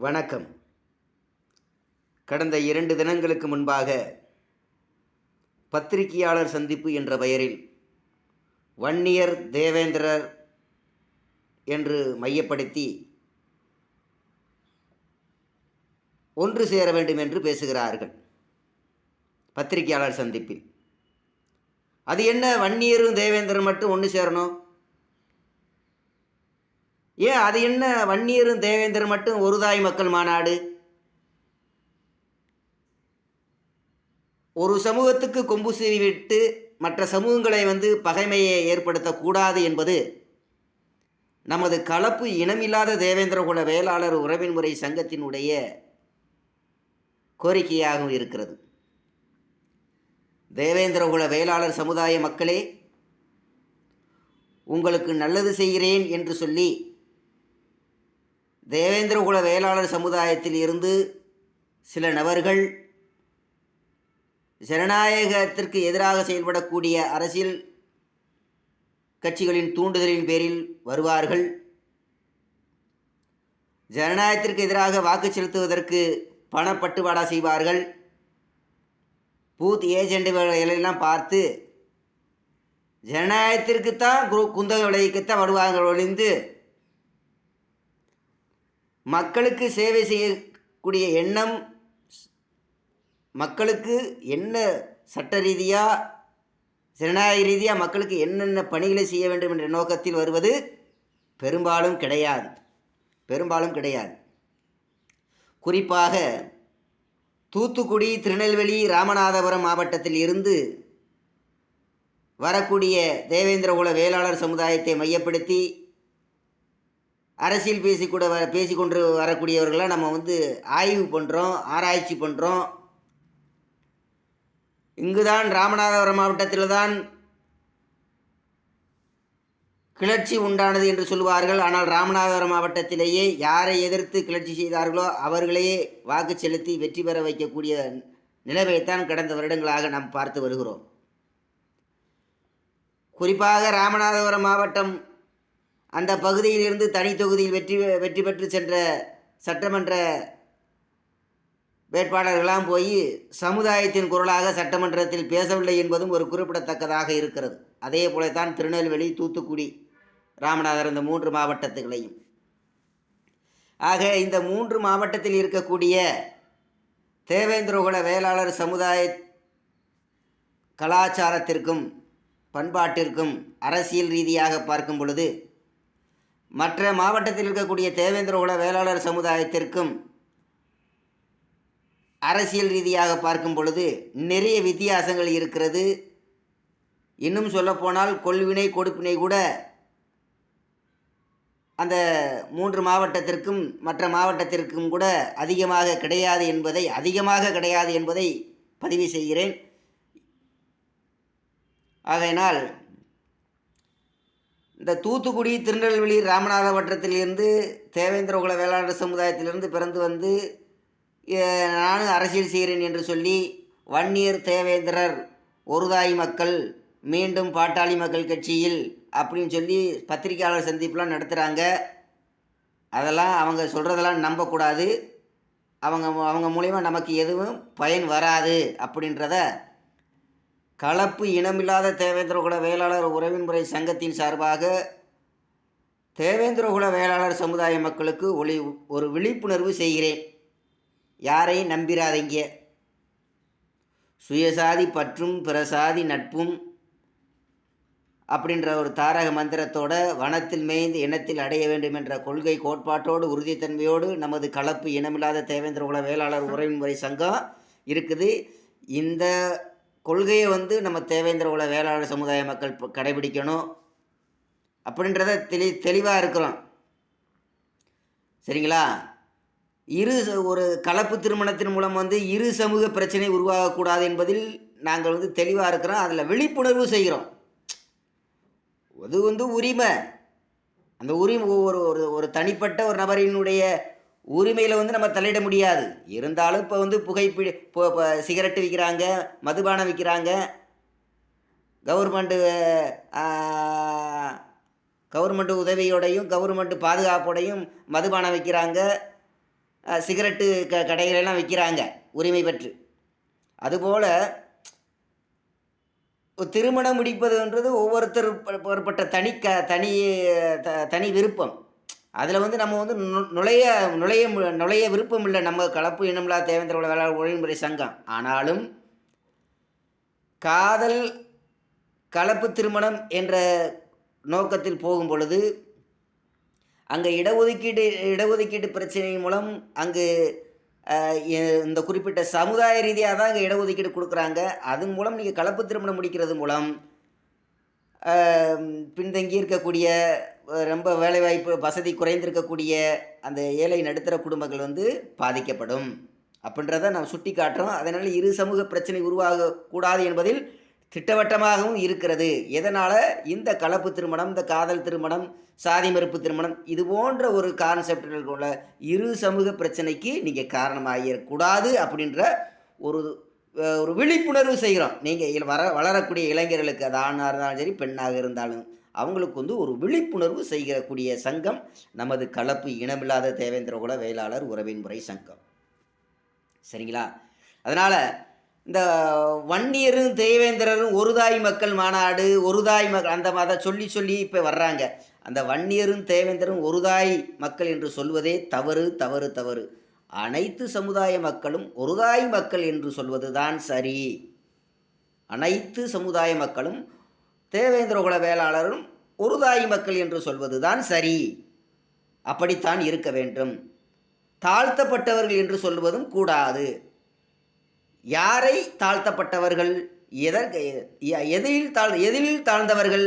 வணக்கம். கடந்த இரண்டு தினங்களுக்கு முன்பாக பத்திரிகையாளர் சந்திப்பு என்ற பெயரில் வன்னியர் தேவேந்திரர் என்று மையப்படுத்தி ஒன்று சேர வேண்டும் என்று பேசுகிறார்கள் பத்திரிகையாளர் சந்திப்பில். அது என்ன? வன்னியரும் தேவேந்திரன் மட்டும் ஒன்று சேரணும்? ஏன் அது என்ன? வன்னியரும் தேவேந்திரன் மட்டும் ஒரு தாய் மக்கள் மாநாடு? ஒரு சமூகத்துக்கு கொம்பு சீவி விட்டு மற்ற சமூகங்களை வந்து பகைமையை ஏற்படுத்தக்கூடாது என்பது நமது கலப்பு இனமில்லாத தேவேந்திரகுல வேளாளர் உறவின் முறை சங்கத்தினுடைய கோரிக்கையாகவும் இருக்கிறது. தேவேந்திரகுல வேளாளர் சமுதாய மக்களே உங்களுக்கு நல்லது செய்கிறேன் என்று சொல்லி தேவேந்திரகுல வேளாளர் சமுதாயத்தில் இருந்து சில நபர்கள் ஜனநாயகத்திற்கு எதிராக செயல்படக்கூடிய அரசியல் கட்சிகளின் தூண்டுதலின் பேரில் வருவார்கள். ஜனநாயகத்திற்கு எதிராக வாக்கு செலுத்துவதற்கு பணப்பட்டுவாடா செய்வார்கள். பூத் ஏஜெண்டுகளெல்லாம் பார்த்து ஜனநாயகத்திற்குத்தான் குரு குந்தக விளைவிக்கத்தான் வருவாங்க ஒழிந்து மக்களுக்கு சேவை செய்யக்கூடிய எண்ணம் மக்களுக்கு என்ன சட்ட ரீதியாக ஜனநாயக ரீதியாக மக்களுக்கு என்னென்ன பணிகளை செய்ய வேண்டும் என்ற நோக்கத்தில் வருவது பெரும்பாலும் கிடையாது. பெரும்பாலும் கிடையாது. குறிப்பாக தூத்துக்குடி திருநெல்வேலி ராமநாதபுரம் மாவட்டத்தில் இருந்து வரக்கூடிய தேவேந்திரகுல வேளாளர் சமுதாயத்தை மையப்படுத்தி அரசியல் பேசிக்கூட பேசி கொண்டு வரக்கூடியவர்களை நம்ம வந்து ஆய்வு பண்ணுறோம் ஆராய்ச்சி பண்ணுறோம் இங்குதான் ராமநாதபுரம் மாவட்டத்தில் தான் கிளர்ச்சி உண்டானது என்று சொல்வார்கள் ஆனால் ராமநாதபுரம் மாவட்டத்திலேயே யாரை எதிர்த்து கிளர்ச்சி செய்தார்களோ அவர்களையே வாக்கு செலுத்தி வெற்றி பெற வைக்கக்கூடிய நிலைமையைத்தான் கடந்த வருடங்களாக நாம் பார்த்து வருகிறோம். குறிப்பாக ராமநாதபுரம் மாவட்டம் அந்த பகுதியிலிருந்து தனி தொகுதியில் வெற்றி வெற்றி பெற்று சென்ற சட்டமன்ற வேட்பாளர்களாம் போய் சமுதாயத்தின் குரலாக சட்டமன்றத்தில் பேசவில்லை என்பதும் ஒரு குறிப்பிடத்தக்கதாக இருக்கிறது. அதே போலத்தான் திருநெல்வேலி தூத்துக்குடி ராமநாதர் இந்த மூன்று மாவட்டத்துகளையும். ஆக இந்த மூன்று மாவட்டத்தில் இருக்கக்கூடிய தேவேந்திரகுல வேளாளர் சமுதாய கலாச்சாரத்திற்கும் பண்பாட்டிற்கும் அரசியல் ரீதியாக பார்க்கும் பொழுது மற்ற மாவட்டத்தில் இருக்கக்கூடிய தேவேந்திர குல வேளாளர் சமுதாயத்திற்கும் அரசியல் ரீதியாக பார்க்கும் பொழுது நிறைய வித்தியாசங்கள் இருக்கிறது. இன்னும் சொல்லப்போனால் கொள்வினை கொடுப்பினை கூட அந்த மூன்று மாவட்டத்திற்கும் மற்ற மாவட்டத்திற்கும் கூட அதிகமாக கிடையாது என்பதை அதிகமாக கிடையாது என்பதை பதிவு செய்கிறேன். ஆகையினால் இந்த தூத்துக்குடி திருநெல்வேலி ராமநாதபுரத்திலிருந்து தேவேந்திரகுல வேளாளர் சமுதாயத்திலிருந்து பிறந்து வந்து நானும் அரசியல் செய்கிறேன் என்று சொல்லி வன்னியர் தேவேந்திரர் ஒருதாய் மக்கள் மீண்டும் பாட்டாளி மக்கள் கட்சியில் அப்படின்னு சொல்லி பத்திரிகையாளர் சந்திப்புலாம் நடத்துகிறாங்க அதெல்லாம் அவங்க சொல்கிறதெல்லாம் நம்பக்கூடாது. அவங்க அவங்க மூலிமா நமக்கு எதுவும் பயன் வராது அப்படின்றத கலப்பு இனமில்லாத தேவேந்திரகுல வேளாளர் உறவின் முறை சங்கத்தின் சார்பாக தேவேந்திரகுல வேளாளர் சமுதாய மக்களுக்கு ஒளி ஒரு விழிப்புணர்வு செய்கிறேன். யாரையும் நம்பிராதீங்க? சுயசாதி பற்றும் பிறசாதி நட்பும் அப்படின்ற ஒரு தாரக மந்திரத்தோட வனத்தில் மேய்ந்து இனத்தில் அடைய வேண்டும் என்ற கொள்கை கோட்பாட்டோடு உறுதித்தன்மையோடு நமது கலப்பு இனமில்லாத தேவேந்திரகுல வேளாளர் உறவின் முறை சங்கம் இருக்குது. இந்த கொள்கையை வந்து நம்ம தேவேந்திர உல வேளாளர் சமுதாய மக்கள் கடைபிடிக்கணும் அப்படின்றத தெளி தெளிவாக இருக்கிறோம். சரிங்களா? இரு ஒரு கலப்பு திருமணத்தின் மூலம் வந்து இரு சமூக பிரச்சனை உருவாகக்கூடாது என்பதில் நாங்கள் வந்து தெளிவாக இருக்கிறோம். அதில் விழிப்புணர்வு செய்கிறோம். அது வந்து உரிமை. அந்த உரிமை ஒரு ஒரு ஒரு தனிப்பட்ட ஒரு நபரினுடைய உரிமையில் வந்து நம்ம தலையிட முடியாது. இருந்தாலும் இப்போ வந்து புகைப்பிடி இப்போ இப்போ சிகரெட்டு விற்கிறாங்க மதுபானம் விற்கிறாங்க கவர்மெண்ட்டு கவர்மெண்ட் உதவியோடையும் கவர்மெண்ட் பாதுகாப்போடையும் மதுபானம் விற்கிறாங்க சிகரெட்டு க கடைகளெல்லாம் விற்கிறாங்க உரிமை பெற்று. அதுபோல் திருமணம் முடிப்பதுன்றது ஒவ்வொருத்தர் ப- பட்ட தனி க தனி த தனி விருப்பம். அதில் வந்து நம்ம வந்து நு- நுழைய நுழைய நுழைய விருப்பம் இல்லை. நம்ம கலப்பு இனமில்லா தேவேந்திர குல வேளாண் ஒழுங்குமுறை சங்கம். ஆனாலும் காதல் கலப்பு திருமணம் என்ற நோக்கத்தில் போகும் பொழுது அங்கே இடஒதுக்கீடு இடஒதுக்கீடு பிரச்சனை மூலம் அங்கு இந்த குறிப்பிட்ட சமுதாய ரீதியாக தான் அங்கே இடஒதுக்கீடு கொடுக்குறாங்க. அதன் மூலம் நீங்கள் கலப்பு திருமணம் முடிக்கிறது மூலம் பின்தங்கி இருக்கக்கூடிய ரொம்ப வேலைவாய்ப்பு வசதி குறைந்திருக்கக்கூடிய அந்த ஏழை நடுத்தர குடும்பங்கள் வந்து பாதிக்கப்படும். அப்படின்றத நாம் சுட்டி காட்டுறோம். அதனால் இரு சமூக பிரச்சனை உருவாகக்கூடாது என்பதில் திட்டவட்டமாகவும் இருக்கிறது. எதனால்? இந்த கலப்பு திருமணம் இந்த காதல் திருமணம் சாதி மறுப்பு திருமணம் இது போன்ற ஒரு கான்செப்டுகள் உள்ள இரு சமூக பிரச்சனைக்கு நீங்கள் காரணமாகிடக்கூடாது அப்படின்ற ஒரு ஒரு விழிப்புணர்வு செய்கிறோம். நீங்கள் வர வளரக்கூடிய இளைஞர்களுக்கு அது ஆணாக இருந்தாலும் சரி பெண்ணாக இருந்தாலும். அவங்களுக்கு வந்து ஒரு விழிப்புணர்வு செய்கிறக்கூடிய சங்கம் நமது கலப்பு இனமில்லாத தேவேந்திர குல வேளாளர் உறவின் முறை சங்கம். சரிங்களா? அதனால் இந்த வன்னியரும் தேவேந்திரரும் ஒரு தாய் மக்கள் மாநாடு ஒரு தாய் மக்கள் அந்த அதை சொல்லி சொல்லி இப்போ வர்றாங்க. அந்த வன்னியரும் தேவேந்திரரும் ஒரு தாய் மக்கள் என்று சொல்வதே தவறு தவறு தவறு. அனைத்து சமுதாய மக்களும் ஒரு தாய் மக்கள் என்று சொல்வது தான் சரி. அனைத்து சமுதாய மக்களும் தேவேந்திரகுல வேளாளரும் உருதாயி மக்கள் என்று சொல்வது தான் சரி. அப்படித்தான் இருக்க வேண்டும். தாழ்த்தப்பட்டவர்கள் என்று சொல்வதும் கூடாது. யாரை தாழ்த்தப்பட்டவர்கள்? எதற்கு எதில் தாழ் எதில் தாழ்ந்தவர்கள்?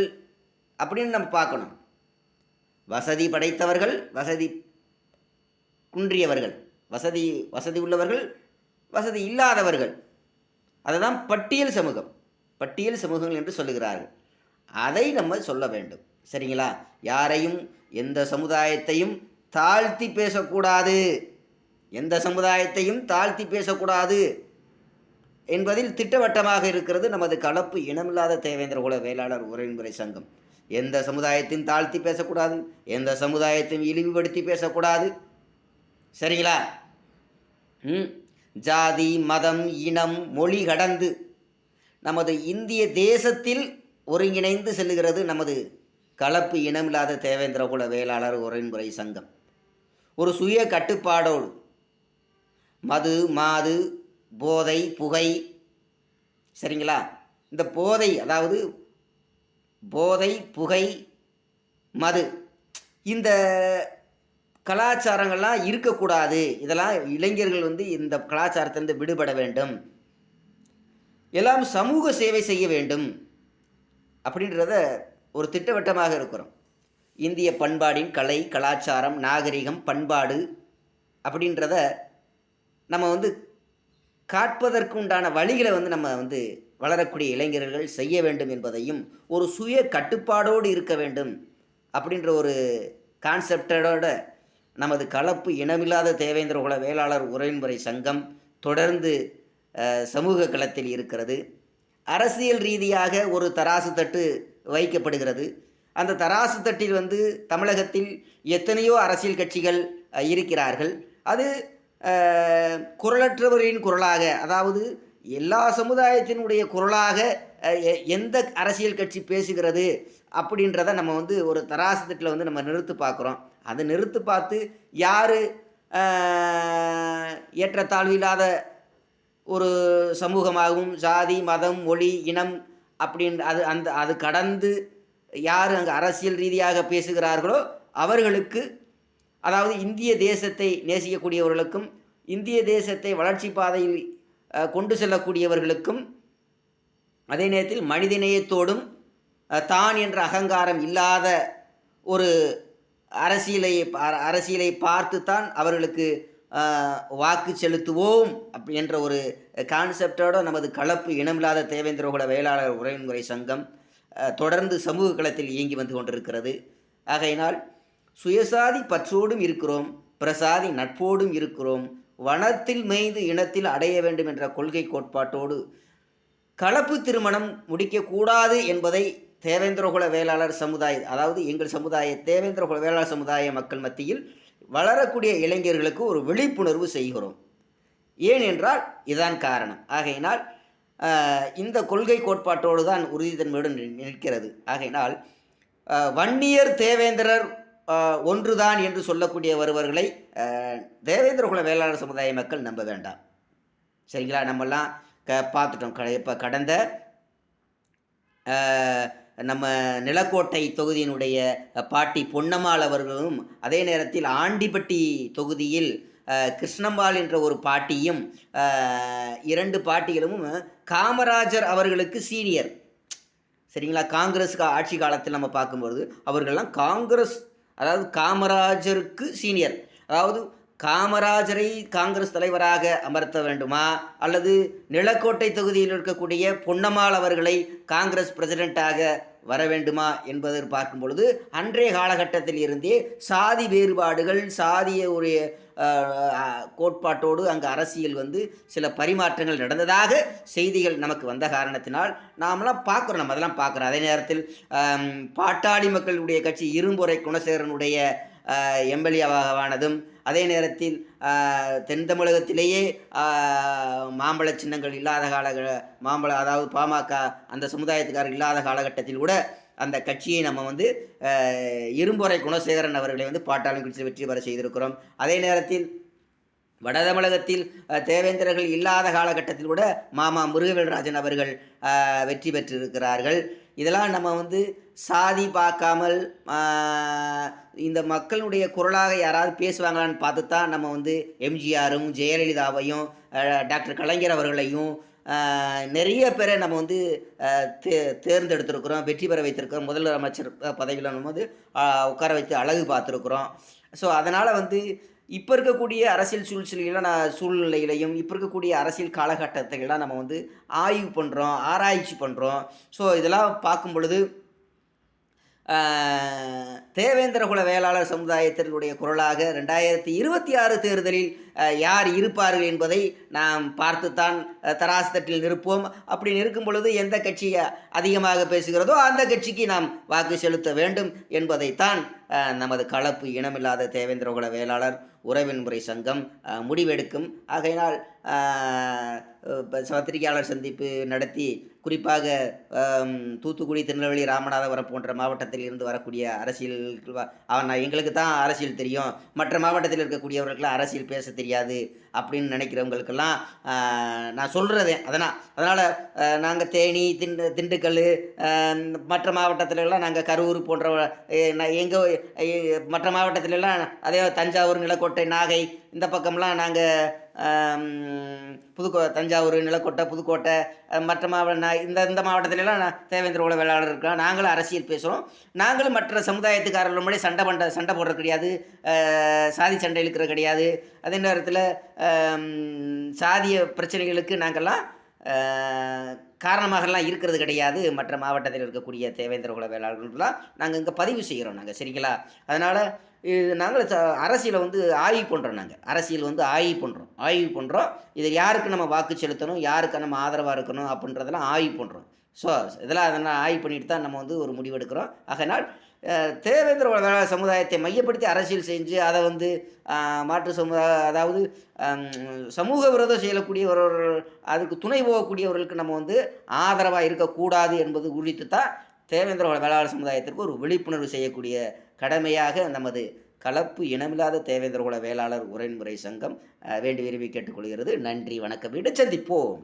அப்படின்னு நம்ம பார்க்கணும். வசதி படைத்தவர்கள் வசதி குன்றியவர்கள் வசதி வசதி உள்ளவர்கள் வசதி இல்லாதவர்கள். அதுதான் பட்டியல் சமூகம். பட்டியல் சமூகங்கள் என்று சொல்லுகிறார்கள். அதை நம்ம சொல்ல வேண்டும். சரிங்களா? யாரையும் எந்த சமுதாயத்தையும் தாழ்த்தி பேசக்கூடாது. எந்த சமுதாயத்தையும் தாழ்த்தி பேசக்கூடாது என்பதில் திட்டவட்டமாக இருக்கிறது நமது கலப்பு இனமில்லாத தேவேந்திர குல வேளாளர் உறவின்முறை சங்கம். எந்த சமுதாயத்தையும் தாழ்த்தி பேசக்கூடாது எந்த சமுதாயத்தையும் இழிவுபடுத்தி பேசக்கூடாது. சரிங்களா? ம்? ஜாதி மதம் இனம் மொழி கடந்து நமது இந்திய தேசத்தில் ஒருங்கிணைந்து செல்லுகிறது நமது கலப்பு இனமில்லாத தேவேந்திர குல வேளாளர் உறவின்முறை சங்கம். ஒரு சுய கட்டுப்பாடோடு மது மாது போதை புகை சரிங்களா? இந்த போதை அதாவது போதை புகை மது இந்த கலாச்சாரங்கள்லாம் இருக்கக்கூடாது. இதெல்லாம் இளைஞர்கள் வந்து இந்த கலாச்சாரத்திலிருந்து விடுபட வேண்டும். எல்லாம் சமூக சேவை செய்ய வேண்டும். அப்படின்றத ஒரு திட்டவட்டமாக இருக்கிறோம். இந்திய பண்பாடின் கலை கலாச்சாரம் நாகரிகம் பண்பாடு அப்படின்றத நம்ம வந்து காட்பதற்கு உண்டான வழிகளை வந்து நம்ம வந்து வளரக்கூடிய இளைஞர்கள் செய்ய வேண்டும் என்பதையும் ஒரு சுய கட்டுப்பாடோடு இருக்க வேண்டும் அப்படின்ற ஒரு கான்செப்டோட நமது கலப்பு இனமில்லாத தேவேந்திர குல வேளாளர் உறவின்முறை சங்கம் தொடர்ந்து சமூக களத்தில் இருக்கிறது. அரசியல் ரீதியாக ஒரு தராசு தட்டு வைக்கப்படுகிறது. அந்த தராசு தட்டில் வந்து தமிழகத்தில் எத்தனையோ அரசியல் கட்சிகள் இருக்கிறார்கள். அது குரலற்றவரின் குரலாக அதாவது எல்லா சமுதாயத்தினுடைய குரலாக எ- எந்த அரசியல் கட்சி பேசுகிறது அப்படின்றத நம்ம வந்து ஒரு தராசு தட்டில் வந்து நம்ம நிறுத்து பார்க்குறோம். அதை நிறுத்து பார்த்து யார் ஏற்றத்தாழ்வு இல்லாத ஒரு சமூகமாகவும் ஜாதி மதம் மொழி இனம் அப்படின்ற அது அந்த அது கடந்து யார் அங்கே அரசியல் ரீதியாக பேசுகிறார்களோ அவர்களுக்கு அதாவது இந்திய தேசத்தை நேசிக்கக்கூடியவர்களுக்கும் இந்திய தேசத்தை வளர்ச்சி பாதையில் கொண்டு செல்லக்கூடியவர்களுக்கும் அதே நேரத்தில் மனிதநேயத்தோடும் தான் என்ற அகங்காரம் இல்லாத ஒரு அரசியலை அரசியலை பார்த்து தான் அவர்களுக்கு வாக்கு செலுத்துவோம் அப்படி என்ற ஒரு கான்செப்டோட நமது கலப்பு இனமில்லாத தேவேந்திர குல வேளாளர் உறவின்முறை சங்கம் தொடர்ந்து சமூக களத்தில் இயங்கி வந்து கொண்டிருக்கிறது. ஆகையினால் சுயசாதி பற்றோடும் இருக்கிறோம் பிரசாதி நட்போடும் இருக்கிறோம் வனத்தில் மேய்ந்து இனத்தில் அடைய வேண்டும் என்ற கொள்கை கோட்பாட்டோடு கலப்பு திருமணம் முடிக்கக்கூடாது என்பதை தேவேந்திரகுல வேளாளர் சமுதாய அதாவது எங்கள் சமுதாய தேவேந்திரகுல வேளாளர் சமுதாய மக்கள் மத்தியில் வளரக்கூடிய இளைஞர்களுக்கு ஒரு விழிப்புணர்வு செய்கிறோம். ஏன் என்றால் இதுதான் காரணம். ஆகையினால் இந்த கொள்கை கோட்பாட்டோடு தான் உறுதித்தன்மையுடன் நி- நிற்கிறது. ஆகையினால் வன்னியர் தேவேந்திரர் ஒன்றுதான் என்று சொல்லக்கூடிய வருவர்களை தேவேந்திர குல வேளாளர் சமுதாய மக்கள் நம்ப வேண்டாம். சரிங்களா? நம்மெல்லாம் க பார்த்துட்டோம். க இப்போ கடந்த நம்ம நிலக்கோட்டை தொகுதியினுடைய பாட்டி பொன்னம்மாள் அவர்களும் அதே நேரத்தில் ஆண்டிப்பட்டி தொகுதியில் கிருஷ்ணம்பாள் என்ற ஒரு பாட்டியும் இரண்டு பாட்டிகளும் காமராஜர் அவர்களுக்கு சீனியர். சரிங்களா? காங்கிரஸ் ஆட்சி காலத்தில் நம்ம பார்க்கும்பொழுது அவர்கள்லாம் காங்கிரஸ் அதாவது காமராஜருக்கு சீனியர். அதாவது காமராஜரை காங்கிரஸ் தலைவராக அமர்த்த வேண்டுமா? அல்லது நிலக்கோட்டை தொகுதியில் இருக்கக்கூடிய பொன்னம்மாள் அவர்களை காங்கிரஸ் பிரசிடெண்ட்டாக வர வேண்டுமா என்பதை பார்க்கும் பொழுது அன்றைய காலகட்டத்தில் இருந்தே சாதி வேறுபாடுகள் சாதிய உடைய கோட்பாட்டோடு அங்கு அரசியல் வந்து சில பரிமாற்றங்கள் நடந்ததாக செய்திகள் நமக்கு வந்த காரணத்தினால் நாமெல்லாம் பார்க்குறோம் நம்ம அதெல்லாம் பார்க்குறோம். அதே நேரத்தில் பாட்டாளி மக்களுடைய கட்சி இரும்புரை குணசேகரனுடைய எம்எல்ஏவாகவானதும் அதே நேரத்தில் தென் தமிழகத்திலேயே மாம்பழ சின்னங்கள் இல்லாத கால மாம்பழ அதாவது பாமக அந்த சமுதாயத்துக்காரர் இல்லாத காலகட்டத்தில் கூட அந்த கட்சியை நம்ம வந்து இரும்புரை குணசேகரன் அவர்களை வந்து பாட்டாளி கட்சியில் வெற்றி பெற செய்திருக்கிறோம். அதே நேரத்தில் வட தமிழகத்தில் தேவேந்திரர்கள் இல்லாத காலகட்டத்தில் கூட மாமா முருகவேல்ராஜன் அவர்கள் வெற்றி பெற்றிருக்கிறார்கள். இதெல்லாம் நம்ம வந்து சாதி பார்க்காமல் இந்த மக்களுடைய குரலாக யாராவது பேசுவாங்களான்னு பார்த்து தான் நம்ம வந்து எம்ஜிஆரும் ஜெயலலிதாவையும் டாக்டர் கலைஞர் அவர்களையும் நிறைய பேரை நம்ம வந்து தே தேர்ந்தெடுத்திருக்கிறோம் வெற்றி பெற வைத்திருக்கிறோம் முதலமைச்சர் பதவியில் நம்ம வந்து உட்கார வைத்து அழகு பார்த்துருக்குறோம். ஸோ அதனால் வந்து இப்போ இருக்கக்கூடிய அரசியல் சூழ்ச்சியில நான் சூழ்நிலையிலையும் இப்போ இருக்கக்கூடிய அரசியல் காலகட்டத்தையெல்லாம் நம்ம வந்து ஆய்வு பண்ணுறோம் ஆராய்ச்சி பண்ணுறோம் ஸோ இதெல்லாம் பார்க்கும் பொழுது 呃，தேவேந்திரகுல வேளாளர் சமுதாயத்தினுடைய குரலாக ரெண்டாயிரத்தி இருபத்தி ஆறு தேர்தலில் யார் இருப்பார்கள் என்பதை நாம் பார்த்துத்தான் ஆஹ், தராசு தட்டில் நிற்போம். அப்படி நிற்கும் பொழுது எந்த கட்சி அதிகமாக பேசுகிறதோ அந்த கட்சிக்கு நாம் வாக்கு செலுத்த வேண்டும் என்பதைத்தான் நமது கலப்பு இனமில்லாத தேவேந்திரகுல வேளாளர் உறவின் முறை சங்கம் முடிவெடுக்கும். ஆகையினால் பத்திரிகையாளர் சந்திப்பு நடத்தி குறிப்பாக தூத்துக்குடி திருநெல்வேலி ராமநாதபுரம் போன்ற மாவட்டத்தில் இருந்து வரக்கூடிய அரசியல் அவன் எங்களுக்கு தான் அரசியல் தெரியும். மற்ற மாவட்டத்தில் இருக்கக்கூடியவர்களுக்கெல்லாம் அரசியல் பேச தெரியாது அப்படின்னு நினைக்கிறவங்களுக்கெல்லாம் நான் சொல்கிறதே அதனால் அதனால் நாங்கள் தேனி திண்டு திண்டுக்கல் மற்ற மாவட்டத்திலலாம் நாங்கள் கரூர் போன்ற எங்கள் மற்ற மாவட்டத்திலலாம் அதே தஞ்சாவூர் நிலக்கோட்டை நாகை இந்த பக்கம்லாம் நாங்கள் புதுக்கோ தஞ்சாவூர் நிலக்கோட்டை புதுக்கோட்டை மற்ற மாவட்ட இந்த இந்த மாவட்டத்திலலாம் நான் தேவேந்திர குல வேளாளர் இருக்கலாம் நாங்களும் அரசியல் பேசுகிறோம் நாங்களும் மற்ற சமுதாயத்துக்காரர்களும் முன்னாடி சண்டை பண்ண சண்டை போடுறது கிடையாது. சாதி சண்டை இழுக்கிறது கிடையாது. அதே நேரத்தில் சாதிய பிரச்சனைகளுக்கு நாங்கள்லாம் காரணமாகலாம் இருக்கிறது கிடையாது. மற்ற மாவட்டத்தில் இருக்கக்கூடிய தேவேந்திர குல வேளாளர்கள்லாம் நாங்கள் இங்கே பதிவு செய்கிறோம் நாங்கள் சரிங்களா? அதனால் நாங்கள் ச- அரசியலை வந்து ஆய்வு பண்ணுறோம் நாங்கள் அரசியல் வந்து ஆய்வு பண்ணுறோம் ஆய்வு பண்ணுறோம் இது யாருக்கு நம்ம வாக்கு செலுத்தணும்? யாருக்கு நம்ம ஆதரவாக இருக்கணும்? அப்படின்றதெல்லாம் ஆய்வு பண்ணுறோம் ஸோ இதெல்லாம் அதெல்லாம் ஆய்வு பண்ணிட்டு தான் நம்ம வந்து ஒரு முடிவெடுக்கிறோம் ஆகையினால் தேவேந்திர குல சமுதாயத்தை மையப்படுத்தி அரசியல் செஞ்சு அதை வந்து மாற்று சமுதாய அதாவது சமூக விரோதம் செய்யக்கூடியவர்கள் அதுக்கு துணை போகக்கூடியவர்களுக்கு நம்ம வந்து ஆதரவாக இருக்கக்கூடாது என்பது குறித்து தான் தேவேந்திர வேளாளர் சமுதாயத்திற்கு ஒரு விழிப்புணர்வு செய்யக்கூடிய கடமையாக நமது கலப்பு இனமில்லாத தேவேந்திர குல வேளாளர் உரைமுறை சங்கம் வேண்டி விரும்பி கேட்டுக்கொள்கிறது. நன்றி வணக்கம். வீடு சந்திப்போம்.